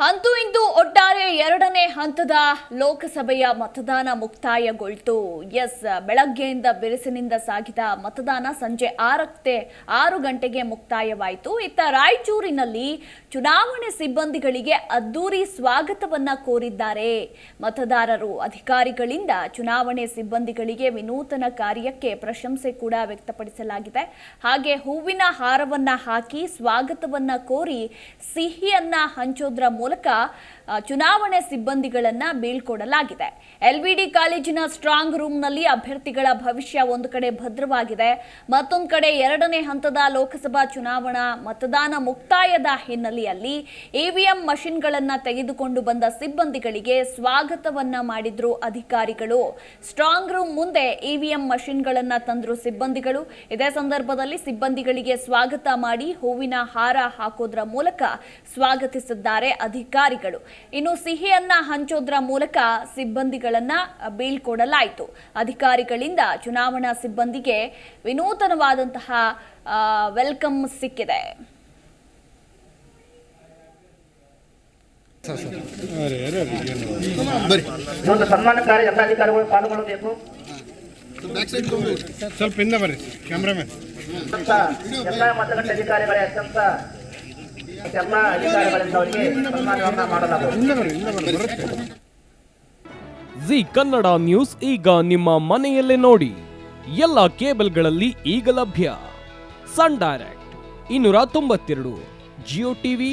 ಅಂತೂ ಇಂದು ಒಟ್ಟಾರೆ ಎರಡನೇ ಹಂತದ ಲೋಕಸಭೆಯ ಮತದಾನ ಮುಕ್ತಾಯಗೊಳ್ತು. ಎಸ್ ಬೆಳಗ್ಗೆಯಿಂದ ಬಿರುಸಿನಿಂದ ಸಾಗಿದ ಮತದಾನ ಸಂಜೆ ಆರಕ್ಕೆ ಆರು ಗಂಟೆಗೆ ಮುಕ್ತಾಯವಾಯಿತು. ಇತ್ತ ರಾಯಚೂರಿನಲ್ಲಿ ಚುನಾವಣೆ ಸಿಬ್ಬಂದಿಗಳಿಗೆ ಅದ್ದೂರಿ ಸ್ವಾಗತವನ್ನ ಕೋರಿದ್ದಾರೆ. ಮತದಾರರು, ಅಧಿಕಾರಿಗಳಿಂದ ಚುನಾವಣೆ ಸಿಬ್ಬಂದಿಗಳಿಗೆ ವಿನೂತನ ಕಾರ್ಯಕ್ಕೆ ಪ್ರಶಂಸೆ ಕೂಡ ವ್ಯಕ್ತಪಡಿಸಲಾಗಿದೆ. ಹಾಗೆ ಹೂವಿನ ಹಾರವನ್ನ ಹಾಕಿ ಸ್ವಾಗತವನ್ನ ಕೋರಿ ಸಿಹಿಯನ್ನ ಹಂಚೋದ್ರ ಮೂಲಕ ಚುನಾವಣೆ ಸಿಬ್ಬಂದಿಗಳನ್ನ ಬೀಳ್ಕೊಡಲಾಗಿದೆ. ಎಲ್ವಿಡಿ ಕಾಲೇಜಿನ ಸ್ಟ್ರಾಂಗ್ ರೂಮ್ನಲ್ಲಿ ಅಭ್ಯರ್ಥಿಗಳ ಭವಿಷ್ಯ ಒಂದು ಕಡೆ ಭದ್ರವಾಗಿದೆ. ಮತ್ತೊಂದು ಕಡೆ ಎರಡನೇ ಹಂತದ ಲೋಕಸಭಾ ಚುನಾವಣಾ ಮತದಾನ ಮುಕ್ತಾಯದ ಹಿನ್ನೆಲೆಯಲ್ಲಿ ಇವಿಎಂ ಮಷಿನ್ಗಳನ್ನು ತೆಗೆದುಕೊಂಡು ಬಂದ ಸಿಬ್ಬಂದಿಗಳಿಗೆ ಸ್ವಾಗತವನ್ನ ಮಾಡಿದ್ರು ಅಧಿಕಾರಿಗಳು. ಸ್ಟ್ರಾಂಗ್ ರೂಮ್ ಮುಂದೆ ಇವಿಎಂ ಮಷಿನ್ಗಳನ್ನ ತಂದ್ರು ಸಿಬ್ಬಂದಿಗಳು. ಇದೇ ಸಂದರ್ಭದಲ್ಲಿ ಸಿಬ್ಬಂದಿಗಳಿಗೆ ಸ್ವಾಗತ ಮಾಡಿ ಹೂವಿನ ಹಾರ ಹಾಕೋದ್ರ ಮೂಲಕ ಸ್ವಾಗತಿಸಿದ್ದಾರೆ ಅಧಿಕಾರಿಗಳು. ಇನ್ನು ಸಿಹಿಯನ್ನ ಹಂಚೋದ್ರ ಮೂಲಕ ಸಿಬ್ಬಂದಿಗಳನ್ನ ಬೀಳ್ಕೊಡಲಾಯಿತು. ಅಧಿಕಾರಿಗಳಿಂದ ಚುನಾವಣಾ ಸಿಬ್ಬಂದಿಗೆ ವಿನೂತನವಾದಂತಹ ವೆಲ್ಕಮ್ ಸಿಕ್ಕಿದೆ. ಒಂದು ಸನ್ಮಾನ ಕಾರ್ಯ ಎಲ್ಲ ಅಧಿಕಾರಿಗಳು ಪಾಲ್ಗೊಳ್ಳಬೇಕು. ಸ್ವಲ್ಪ ಹಿಂದೆ ಬರ್ರಿ ಕ್ಯಾಮ್ರಾಮನ್. ಎಲ್ಲ ಮತಗಟ್ಟೆ ಅಧಿಕಾರಿಗಳೇ ಅತ್ಯಂತ ಎಲ್ಲ ಅಧಿಕಾರಿಗಳಿಂದ ಅವರಿಗೆ ಸನ್ಮಾನವನ್ನ ಮಾಡಲಾಗುವುದು. ಜಿ ಕನ್ನಡ ನ್ಯೂಸ್ ಈಗ ನಿಮ್ಮ ಮನೆಯಲ್ಲೇ ನೋಡಿ. ಎಲ್ಲ ಕೇಬಲ್ಗಳಲ್ಲಿ ಈಗ ಲಭ್ಯ. ಸನ್ ಡೈರೆಕ್ಟ್ ಇನ್ನೂರ ತೊಂಬತ್ತೆರಡು ಜಿಯೋ ಟಿವಿ